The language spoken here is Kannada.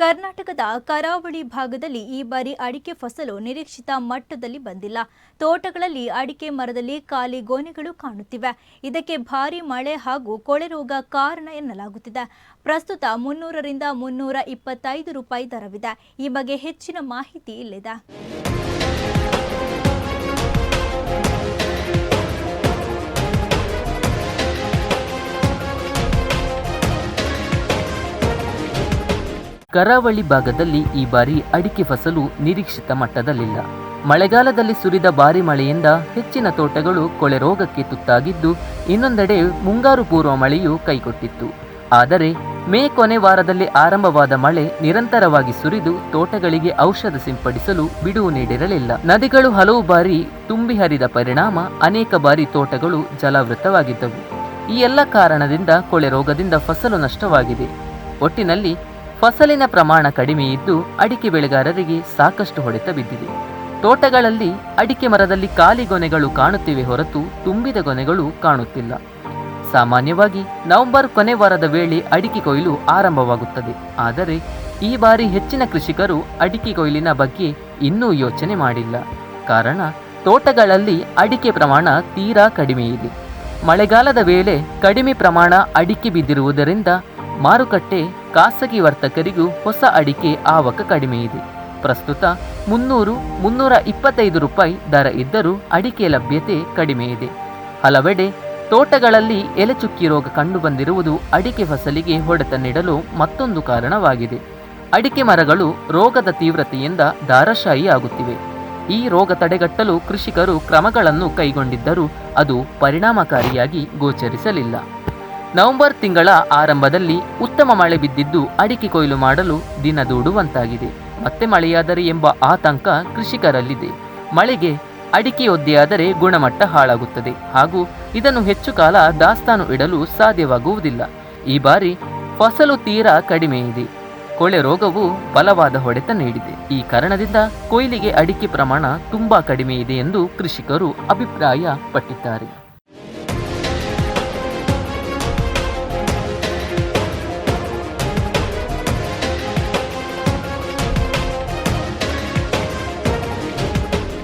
ಕರ್ನಾಟಕದ ಕರಾವಳಿ ಭಾಗದಲ್ಲಿ ಈ ಬಾರಿ ಅಡಿಕೆ ಫಸಲು ನಿರೀಕ್ಷಿತ ಮಟ್ಟದಲ್ಲಿ ಬಂದಿಲ್ಲ. ತೋಟಗಳಲ್ಲಿ ಅಡಿಕೆ ಮರದಲ್ಲಿ ಖಾಲಿ ಗೋನೆಗಳು ಕಾಣುತ್ತಿವೆ. ಇದಕ್ಕೆ ಭಾರಿ ಮಳೆ ಹಾಗೂ ಕೊಳೆ ರೋಗ ಕಾರಣ ಎನ್ನಲಾಗುತ್ತಿದೆ. ಪ್ರಸ್ತುತ ಮುನ್ನೂರರಿಂದ ಮುನ್ನೂರ ಇಪ್ಪತ್ತೈದು ರೂಪಾಯಿ ದರವಿದೆ. ಈ ಬಗ್ಗೆ ಹೆಚ್ಚಿನ ಮಾಹಿತಿ ಇಲ್ಲಿದೆ. ಕರಾವಳಿ ಭಾಗದಲ್ಲಿ ಈ ಬಾರಿ ಅಡಿಕೆ ಫಸಲು ನಿರೀಕ್ಷಿತ ಮಟ್ಟದಲ್ಲಿಲ್ಲ. ಮಳೆಗಾಲದಲ್ಲಿ ಸುರಿದ ಭಾರಿ ಮಳೆಯಿಂದ ಹೆಚ್ಚಿನ ತೋಟಗಳು ಕೊಳೆ ರೋಗಕ್ಕೆ ತುತ್ತಾಗಿದ್ದು, ಇನ್ನೊಂದೆಡೆ ಮುಂಗಾರು ಪೂರ್ವ ಮಳೆಯು ಕೈಕೊಟ್ಟಿತ್ತು. ಆದರೆ, ಮೇ ಕೊನೆ ವಾರದಲ್ಲಿ ಆರಂಭವಾದ ಮಳೆ ನಿರಂತರವಾಗಿ ಸುರಿದು ತೋಟಗಳಿಗೆ ಔಷಧ ಸಿಂಪಡಿಸಲು ಬಿಡುವು ನೀಡಿರಲಿಲ್ಲ. ನದಿಗಳು ಹಲವು ಬಾರಿ ತುಂಬಿ ಹರಿದ ಪರಿಣಾಮ ಅನೇಕ ಬಾರಿ ತೋಟಗಳು ಜಲಾವೃತವಾಗಿದ್ದವು. ಈ ಎಲ್ಲ ಕಾರಣದಿಂದ ಕೊಳೆ ರೋಗದಿಂದ ಫಸಲು ನಷ್ಟವಾಗಿದೆ. ಒಟ್ಟಿನಲ್ಲಿ ಫಸಲಿನ ಪ್ರಮಾಣ ಕಡಿಮೆ ಇದ್ದು ಅಡಿಕೆ ಬೆಳೆಗಾರರಿಗೆ ಸಾಕಷ್ಟು ಹೊಡೆತ ಬಿದ್ದಿದೆ. ತೋಟಗಳಲ್ಲಿ ಅಡಿಕೆ ಮರದಲ್ಲಿ ಖಾಲಿ ಗೊನೆಗಳು ಕಾಣುತ್ತಿವೆ ಹೊರತು ತುಂಬಿದ ಗೊನೆಗಳು ಕಾಣುತ್ತಿಲ್ಲ. ಸಾಮಾನ್ಯವಾಗಿ ನವೆಂಬರ್ ಕೊನೆ ವಾರದ ವೇಳೆ ಅಡಿಕೆ ಕೊಯ್ಲು ಆರಂಭವಾಗುತ್ತದೆ. ಆದರೆ ಈ ಬಾರಿ ಹೆಚ್ಚಿನ ಕೃಷಿಕರು ಅಡಿಕೆ ಕೊಯ್ಲಿನ ಬಗ್ಗೆ ಇನ್ನೂ ಯೋಚನೆ ಮಾಡಿಲ್ಲ. ಕಾರಣ ತೋಟಗಳಲ್ಲಿ ಅಡಿಕೆ ಪ್ರಮಾಣ ತೀರಾ ಕಡಿಮೆ ಇದೆ. ಮಳೆಗಾಲದ ವೇಳೆ ಕಡಿಮೆ ಪ್ರಮಾಣ ಅಡಿಕೆ ಬಿದ್ದಿರುವುದರಿಂದ ಮಾರುಕಟ್ಟೆ ಖಾಸಗಿ ವರ್ತಕರಿಗೂ ಹೊಸ ಅಡಿಕೆ ಆವಕ ಕಡಿಮೆ ಇದೆ. ಪ್ರಸ್ತುತ ಮುನ್ನೂರು, ಮುನ್ನೂರ ಇಪ್ಪತ್ತೈದು ರೂಪಾಯಿ ದರ ಇದ್ದರೂ ಅಡಿಕೆ ಲಭ್ಯತೆ ಕಡಿಮೆ ಇದೆ. ಹಲವೆಡೆ ತೋಟಗಳಲ್ಲಿ ಎಲೆಚುಕ್ಕಿ ರೋಗ ಕಂಡುಬಂದಿರುವುದು ಅಡಿಕೆ ಫಸಲಿಗೆ ಹೊಡೆತ ನೀಡಲು ಮತ್ತೊಂದು ಕಾರಣವಾಗಿದೆ. ಅಡಿಕೆ ಮರಗಳು ರೋಗದ ತೀವ್ರತೆಯಿಂದ ದಾರಶಾಹಿ ಆಗುತ್ತಿವೆ ಈ ರೋಗ ತಡೆಗಟ್ಟಲು ಕೃಷಿಕರು ಕ್ರಮಗಳನ್ನು ಕೈಗೊಂಡಿದ್ದರೂ ಅದು ಪರಿಣಾಮಕಾರಿಯಾಗಿ ಗೋಚರಿಸಲಿಲ್ಲ. ನವೆಂಬರ್ ತಿಂಗಳ ಆರಂಭದಲ್ಲಿ ಉತ್ತಮ ಮಳೆ ಬಿದ್ದಿದ್ದು ಅಡಿಕೆ ಕೊಯ್ಲು ಮಾಡಲು ದಿನ ದೂಡುವಂತಾಗಿದೆ. ಮತ್ತೆ ಮಳೆಯಾದರೆ ಎಂಬ ಆತಂಕ ಕೃಷಿಕರಲ್ಲಿದೆ. ಮಳೆಗೆ ಅಡಿಕೆ ಒದ್ದೆಯಾದರೆ ಗುಣಮಟ್ಟ ಹಾಳಾಗುತ್ತದೆ. ಹಾಗೂ ಇದನ್ನು ಹೆಚ್ಚು ಕಾಲ ದಾಸ್ತಾನು ಇಡಲು ಸಾಧ್ಯವಾಗುವುದಿಲ್ಲ. ಈ ಬಾರಿ ಫಸಲು ತೀರಾ ಕಡಿಮೆ ಇದೆ. ಕೊಳೆ ರೋಗವು ಬಲವಾದ ಹೊಡೆತ ನೀಡಿದೆ. ಈ ಕಾರಣದಿಂದ ಕೊಯ್ಲಿಗೆ ಅಡಿಕೆ ಪ್ರಮಾಣ ತುಂಬಾ ಕಡಿಮೆ ಇದೆ ಎಂದು ಕೃಷಿಕರು ಅಭಿಪ್ರಾಯ ಪಟ್ಟಿದ್ದಾರೆ